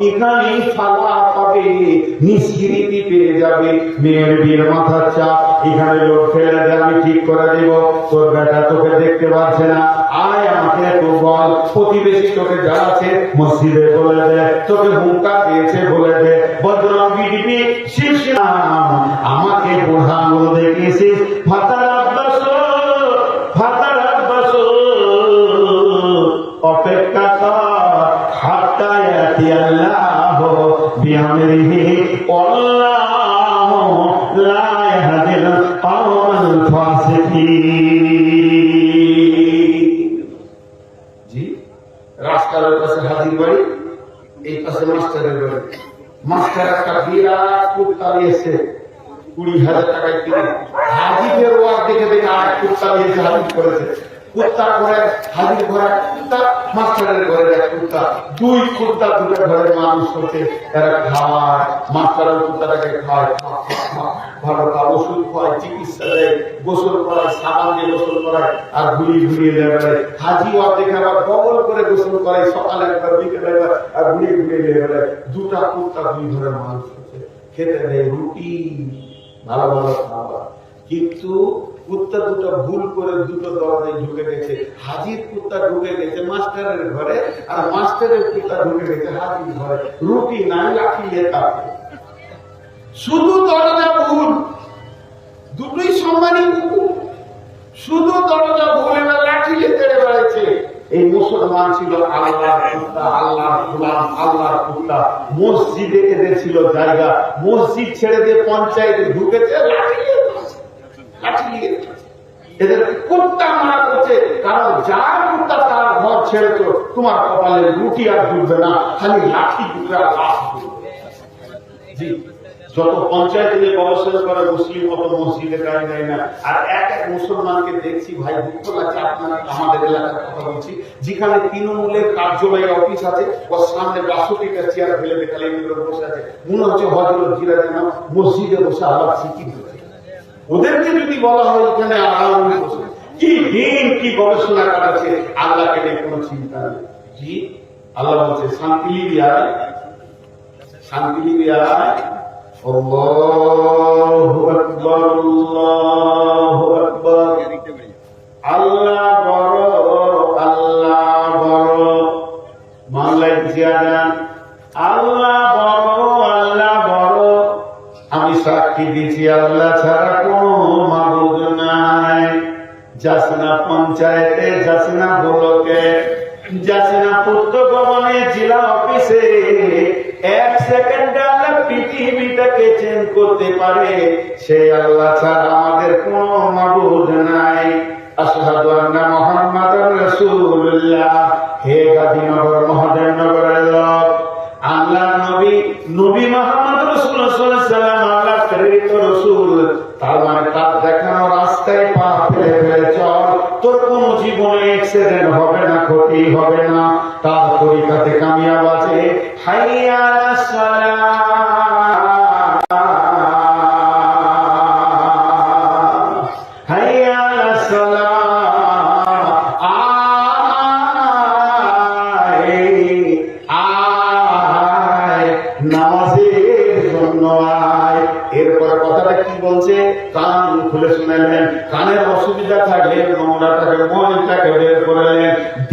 এখানেই ফালা পাবে পেয়ে যাবে। মেয়ের বিয়ের মাথার চাপ, এখানে লোক ফেলে আমি ঠিক করে দেব। তোর বেটা তোকে দেখতে পাচ্ছে না। আয় আমাকে একটু বল। প্রতিবেশী তোকে মসজিদে বলে দে। তোকে হুঙ্কা দিয়েছে, বলে দে। বিডিপি আমাকে বোঝা দেখিয়েছিস। আব্বাস। ইয়াতি আল্লাহ, বিআমরিহি, আল্লাহ লা এই পাশে মাস্টারের বাড়ি। মাস্টার একটা বিরাট কুত্তা নিয়েছে, কুড়ি হাজার টাকায় কিনে। হাজিদের ওয়ার দেখে দেখে আর কুত্তা নিয়েছে হাজির করেছে। কুত্তার ঘরে হাজির ঘরে কুত্তা মাস্টারের ঘরে এক কুত্তা। দুই কুত্তা দুটো ঘরে মানুষ হচ্ছে তারা খাওয়ায় মাস্টারের কুত্তাটাকে খাওয়ায় খা, খা, খা, ভালো খা ওষুধ খাওয়ায় চিকিৎসা দেয় গোসল করায় সাবান দিয়ে গোসল করায় আর ঘুরিয়ে ঘুরিয়ে দেয় হাজি দেখে আবার ডবল করে গোসল করায় সকালে একবার বিকেলে একবার আর ঘুরিয়ে ঘুরিয়ে দিয়ে বেড়ায়। দুটা কুত্তা দুই ঘরের মানুষ হচ্ছে খেতে দেয় রুটি ভালো ভালো খাবার। কিন্তু কুত্তা দুটো ভুল করে দুটো দরজায় ঢুকে গেছে। হাজির কুত্তা ঢুকে গেছে মাস্টারের ঘরে, আর মাস্টারের কুত্তা ঢুকে গেছে হাজির ঘরে। রুটি নাই লাঠি লেখা শুধু দরজা ভুল। দুটোই সম্মানী শুধু দরজা ভুল এবার লাঠি লেখে বেড়াচ্ছে এই মুসলমান ছিল আল্লাহ কুত্তা, আল্লাহর গোলাম, আল্লাহর কুত্তা। মসজিদে এদের ছিল জায়গা। মসজিদ ছেড়ে দিয়ে পঞ্চায়েতে ঢুকেছে লাঠি নিয়ে বেড়াচ্ছে। এদের কুত্তা মারা করছে। কারণ যার কুত্তা তার ঘর তোমার কপালে রুটি আর ডুববে না, খালি লাঠি লাশ জি, যত পঞ্চায়েতে গবেষণা করে, মুসলিম মসজিদে দেয় না। আর এক এক মুসলমানকে দেখছি, ভাই, দুঃখ লাগছে, আপনারা আমাদের এলাকার কথা বলছি। যেখানে তৃণমূলের কার্যালয় অফিস আছে সামনে বাষট্টিটা চেয়ার ফেলে দেখালে বসে আছে। মনে হচ্ছে হজরত জিরা যেন মসজিদে বসে আবার ওদেরকে যদি বলা হয় এখানে কি দিন, কি গবেষণা করাচ্ছে আল্লাহকে নিয়ে কোনো চিন্তা নেই। জি আল্লাহ বলছে, শান্তি লিবি শান্তি লিবি আয় আল্লাহু আল্লাহু বড়, আল্লাহ বড়। আল্লাহ আমি সাক্ষী দিচ্ছি আল্লাহ ছাড়া যাসনা পঞ্চায়েতে, যাসনা ব্লকে, যাসনা পূর্ত ভবনে জেলা অফিসে, এক সেকেন্ডে আল্লাহ পৃথিবীটাকে চেঞ্জ করতে পারে। সেই আল্লাহ ছাড়া আমাদের কোনো মাবুদ নাই। আশহাদু আন্না মুহাম্মাদুর রাসূলুল্লাহ। হে গাজীনগর মহাদেবনগরের লোক আল্লাহ নবী নবী মোহাম্মদ রাসূলুল্লাহ সাল্লাল্লাহু আলাইহি সাল্লাম আল্লাহ প্রেরিত রাসূল। তার মানে জীবনে অ্যাক্সিডেন্ট হবে না ক্ষতি হবে না। তার তরিকাতে কামিয়াব আছে। হাইয়া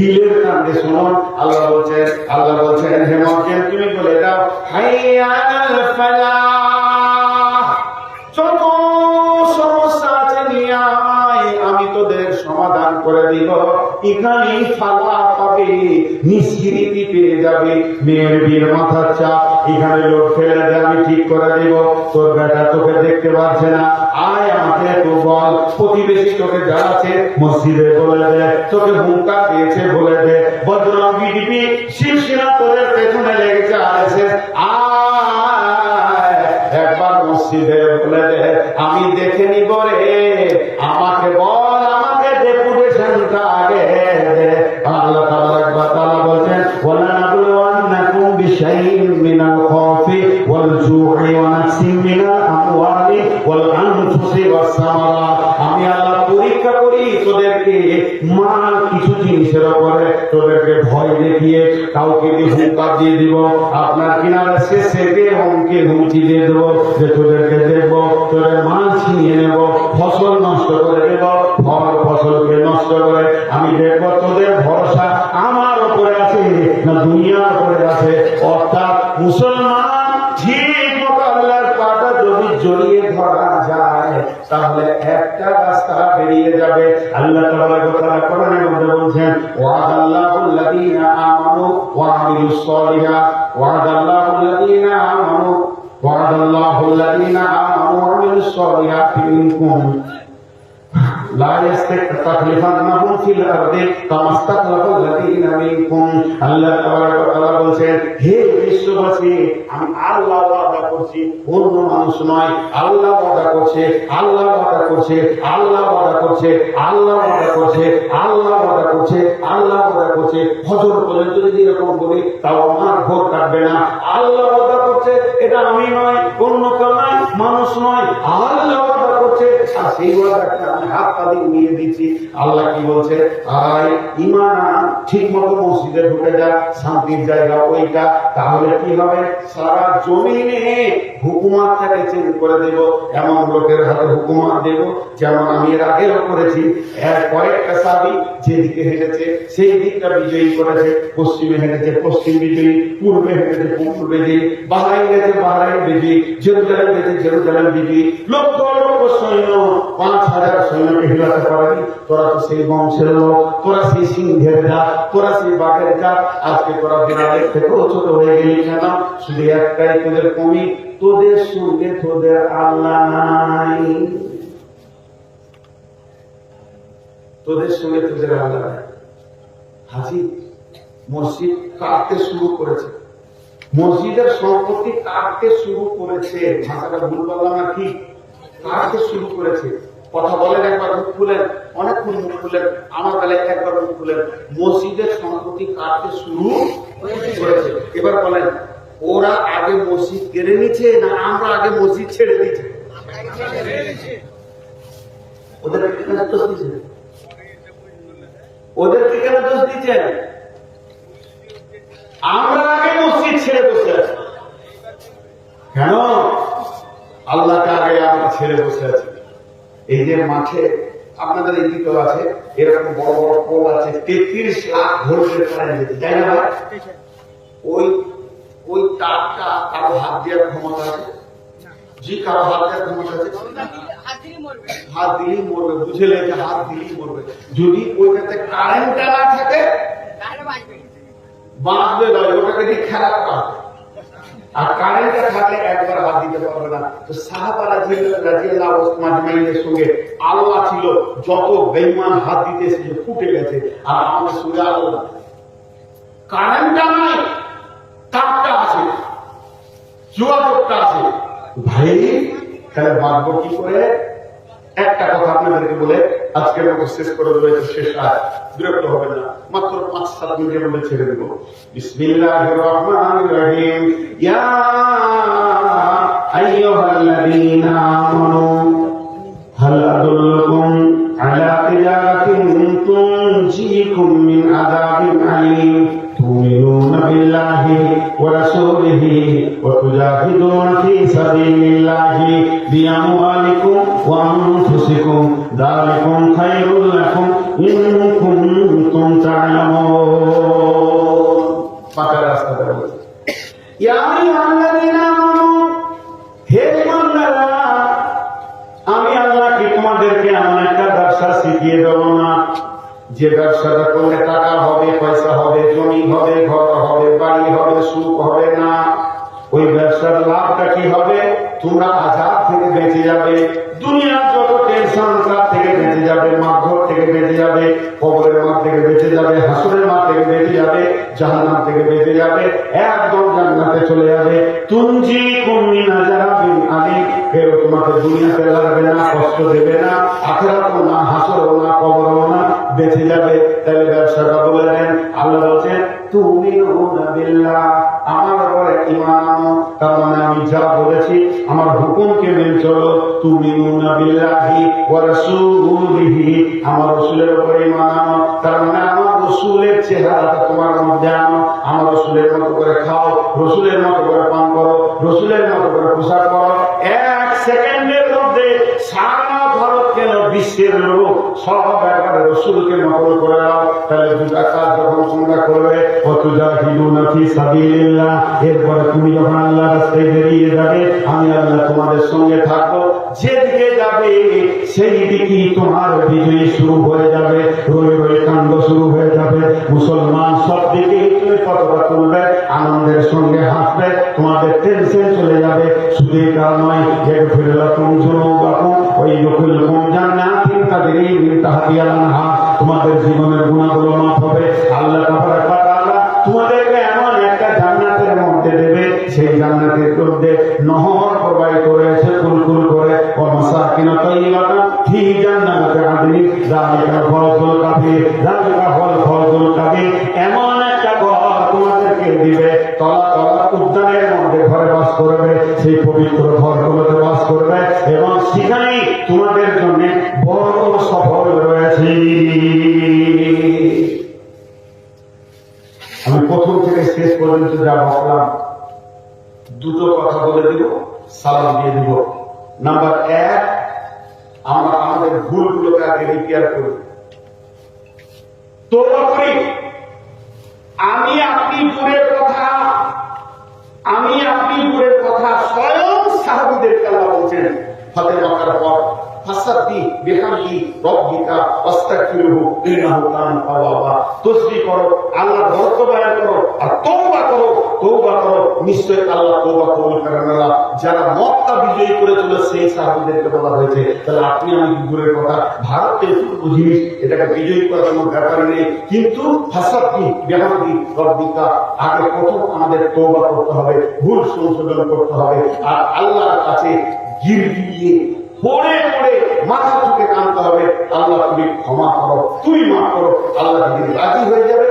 দিলের কান্দে শুনুন আল্লাহ বলছেন আল্লাহ বলছেন তুমি বলে দাও হাইয়া আলাল ফালাহ। যত সমস্যা আছে নিয়ে আমি তোদের সমাধান করে দিব। এখানেই ফালা পাবে, নিষ্কৃতি পেয়ে যাবে, মেয়ের বিয়ের মাথার চাপ, এখানে লোক ফেলে আমি ঠিক করে দেব। তোর বেটা তোকে দেখতে পাচ্ছে না। আয় আমাকে প্রতিবেশী তোকে জ্বালাচ্ছে মসজিদে বলে দে তোকে হুঙ্কা দিয়েছে বলে দে। বদনাম বিডিপি শিবসেনা তোদের পেছনে লেগেছে আর একবার মসজিদে বলে দে, আমি দেখে তাহলে একটা রাস্তা বেরিয়ে যাবে। আল্লাহ তাআলা কথা কোরআনের মধ্যে বলছেন ওয়াদাল্লাহুল্লাযীনা আমানু ওয়া আমিলুস সালিহাত ওয়াদাল্লাহুল্লাযীনা আমানু ওয়াদাল্লাহুল্লাযীনা আমানু ওয়া আমিলুস সলিহাত মিনকুম لا يستخلفنهم في الأرض كما استخلف الذين منكم আল্লাহ তাআলা কথা বলছেন হে বিশ্ববাসী আমি আল্লাহ ওয়াদা করছি অন্য মানুষ নয় আল্লাহ ওয়াদা করছে আল্লাহ ওয়াদা করছে আল্লাহ ওয়াদা করছে আল্লাহ ওয়াদা করছে আল্লাহ ওয়াদা করছে আল্লাহ ওয়াদা করছে হজর পর্যন্ত যদি এরকম বলি তাও আমার ভোট কাটবে না আল্লাহ ওয়াদা করছে এটা আমি নয় অন্য কেউ নয় মানুষ নয় আল্লাহ ওয়াদা করছে সেই ওয়াদাকে আমি হাত পা দিয়ে নিয়ে দিচ্ছি। আল্লাহ কি বলছে? আয় ইমান ঠিক মতো মসজিদে ঢুকে যা, শান্তির জায়গা ওইটা। তাহলে কি হবে? সারা জমিনে হুকুমাতটাকে চেঞ্জ করে দেব। এমন লোকের হাতে হুকুমাত দেব, যেমন আমি এর আগেও করেছি। এর কয়েকটা সাবি যেদিকে হেঁটেছে, সেই দিকটা বিজয়ী করেছে। পশ্চিমে হেঁটেছে পশ্চিম বিজয়ী, পূর্বে হেঁটেছে পূর্ব বিজয়ী, বাহারাইন গেছে বাহারাইন বিজয়ী, জেরুজালেম গেছে জেরুজালেম লক্ষ লক্ষ সৈন্য পাঁচ হাজার হিলাতে তোরা তো সেই বংশের লোক, তোরা সেই সিংহের জাত, তোরা সেই বাঘের জাত। আজকে তোরা বিড়ালের ছোট হয়ে গেলি কেন? শুধু একটাই তোদের কমি, তোদের সঙ্গে তোদের আল্লাহ নাই। তোদের সঙ্গে তোদের আল্লাহ মসজিদ কাটতে শুরু করেছে। মসজিদের সম্পত্তি কাটতে শুরু করেছে? ভাষাটা ভুল বললাম না ঠিক কাটতে শুরু করেছে? কথা বলেন, একবার মুখ খুলেন। অনেকক্ষণ মুখ খুলেন, আমার বেলায় একবার মুখ খুলেন। মসজিদের সম্পত্তি কাটতে শুরু করেছে? এবার বলেন, ওরা আগে মসজিদ কেড়ে নিচ্ছে না আমরা আগে মসজিদ ছেড়ে দিচ্ছি ওদের কেন দোষ দিচ্ছেন ওদেরকে কেন দোষ দিচ্ছেন আমরা আগে মসজিদ ছেড়ে বসে আছি। কেন? আল্লাহকে আগে আমরা ছেড়ে বসে আছি। এই যে মাঠে আপনাদের এদিকেও আছে, এরকম বড় বড় পোল আছে, তেত্রিশ লাখ ভোল্টের কারেন্ট যেতে, তাই না? ওই ওই তারটা কারও হাত দেওয়ার ক্ষমতা আছে? জি, কারও হাত দেওয়ার ক্ষমতা আছে? হাত দিলেই মরবে বুঝে লেগে হাত দিলেই মরবে। যদি ওইটাতে কারেন্টটা না থাকে বাঁধবে নয় ওটাকে খেলা করা আর একবার হাত দিতে পারবে না। তো সাহাবারা রাজিয়াল্লাহ মাজমাইনের সঙ্গে ছিল, যত বেঈমান হাত দিতে এসেছে ফুটে গেছে, আর আমাদের সঙ্গে আল্লাহ কারেন্টটা নাই আছে, যোগাযোগটা আছে। ভাই, তাহলে বাঁধবো কি করে? একটা কথা আপনাদেরকে বলে আজকের মতো শেষ করে রয়েছে শেষ আর বিরক্ত হবে না। মাত্র পাঁচ, সাত মিনিটের মধ্যে ছেড়ে দেব। বিসমিল্লাহ রহমান রহিম। ইয়া আইয়ুহাল্লাযীনা আমানু, হাল আদুল্লুকুম আলা তিজারাতিন তুনজিকুম মিন আযাবিন আলীম। তুমিনুনা বিল্লাহি ওয়া রাসূলিহি وتجاهدون في سبيل الله بأموالكم وأنفسكم ذلكم خير لكم إن كنتم تعلمون পাকা রাস্তাটা বলছে ইয়া আইয়ুহাল্লাযীনা আমানু হে ইমানদাররা আমি আল্লাহকে তোমাদেরকে এমন একটা ব্যবসা শিখিয়ে দেবো না যে ব্যবসাটা করলে টাকা হবে পয়সা হবে জমি হবে ঘর হবে বাড়ি হবে সুখ হবে না ওই ব্যবসার লাভটা কি হবে? তোমরা আজাদ থেকে বেঁচে যাবে দুনিয়ার যত টেনশন তার থেকে বেঁচে যাবে মাঘর থেকে বেঁচে যাবে, কবরের মাঠ থেকে বেঁচে যাবে, হাসুরের মাঠ থেকে বেঁচে যাবে, জাহান্নাম থেকে বেঁচে যাবে, একদম জান্নাতে চলে যাবে। তুঞ্জি কুমিনা যারা আলী, ফেরত তোমাকে দুনিয়াতে লাগবে না, কষ্ট দেবে না, আখেরাতও না, হাসরও না, কবরও না। বেঁচে যাবে, তাহলে ব্যবসাটা বলে দেন আল্লাহ বলছেন তুমি আমার উপরে ইমান আনো। তার মানে আমি যা বলেছি, আমার হুকুমকে মেনে চলো। তুমি বিল্লাহি ওয়া রাসূলিহি। আমার রাসূলের উপরে ইমান আনো। তার মানে আমার রসুলের চেহারাটা তোমার মধ্যে আনো। আমার রসুলের মতো করে খাও, রসুলের মতো করে পান করো, রসুলের মতো করে পোশাক করো এক সেকেন্ডের মধ্যে সারা ভারত কেন বিশ্বের লোক সব একবারে রসুলকে নকল করে দাও তাহলে দুটা কাজ যখন তোমরা করবে কত যা সাবিলিল্লাহ, এরপরে তুমি যখন আল্লাহ রাস্তায় বেরিয়ে যাবে, আমি আল্লাহ তোমাদের সঙ্গে থাকব। যেদিকে যাবে, সেই দিকেই তোমার বিজয়ী শুরু হয়ে যাবে, রয়ে রয়ে কাণ্ড শুরু হয়ে যাবে। মুসলমান সব দিকে তুমি কতটা তুলবে, আনন্দের সঙ্গে হাসবে তোমাদের টেনশন চলে যাবে। শুধু এটা নয় যে ফিরলা তুমি তোমাদের জীবনের তোমাদেরকে দিবে। তলা উদ্যানের মধ্যে ঘরে বাস করবে, সেই পবিত্র ঘরগুলোতে বাস করবে এবং সেখানেই তোমাদের জন্য বড় সফল রয়েছে। আমি প্রথম থেকে শেষ পর্যন্ত যা ভাবলাম, দুটো কথা বলে দিব, সালাম দিয়ে দিব। নাম্বার এক, আমরা আমাদের ভুলগুলোকে আগে রিপেয়ার করি। তো করি আমি আপনি দূরের কথা আমি আপনি দূরের কথা স্বয়ং সাহাবিদের খেলা বলছেন। ফতে পর ফাসাদ্দি বিহামদি রব্বিকা ওয়াস্তাগফিরহু ইন্নাহু কানা তাওয়াবা। তাসবিহ করো, আল্লাহর বরকত করো, আর তওবা করো তওবা করো নিশ্চয় আল্লাহ তওবা কবুল করেন আল্লাহ যারা মক্কা বিজয়ী করেছিল সেই সাহাবীদেরকে বলা হয়েছে, তাহলে আপনি আমি দূরের কথা? পূর্ব জিনিস, এটাকে বিজয়ী করার কোনো ব্যাপারই নেই। কিন্তু ফাসাদ্দি বিহামদি রব্বিকা, আগে প্রথম আমাদের তওবা করতে হবে, ভুল সংশোধন করতে হবে। আর আল্লাহর কাছে গির দিয়ে পড়ে পড়ে মাথা চুকে কানতে হবে। আল্লাহ তুমি ক্ষমা করো তুই মাফ করো, আল্লাহ যদি রাজি হয়ে যাবে,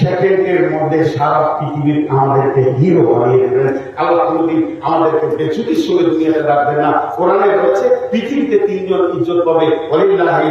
সেকেন্ডের মধ্যে সারা পৃথিবীর আমাদেরকে হিরো বানিয়ে দেবেন। আল্লাহ কোনদিন আমাদেরকে বেচুতির সঙ্গে দুনিয়াতে রাখবেন না। কোরআনে বলছে, পৃথিবীতে তিনজন ইজ্জত পাবে। অলিল্লাহি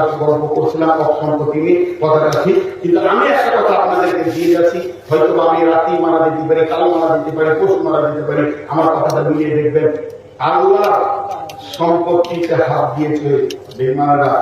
কাজ গল্প করছিলাম অসম্পত্তি তিনি কথাটা ঠিক। কিন্তু আমি একটা কথা আপনাদেরকে দিয়ে যাচ্ছি হয়তো আমি রাতি মারা দিতে পারি কালো মারা দিতে পারি পশু মারা দিতে পারি, আমার কথাটা মিলিয়ে দেখবেন। আল্লাহ সম্পত্তিতে হাত দিয়েছে বেমানরা।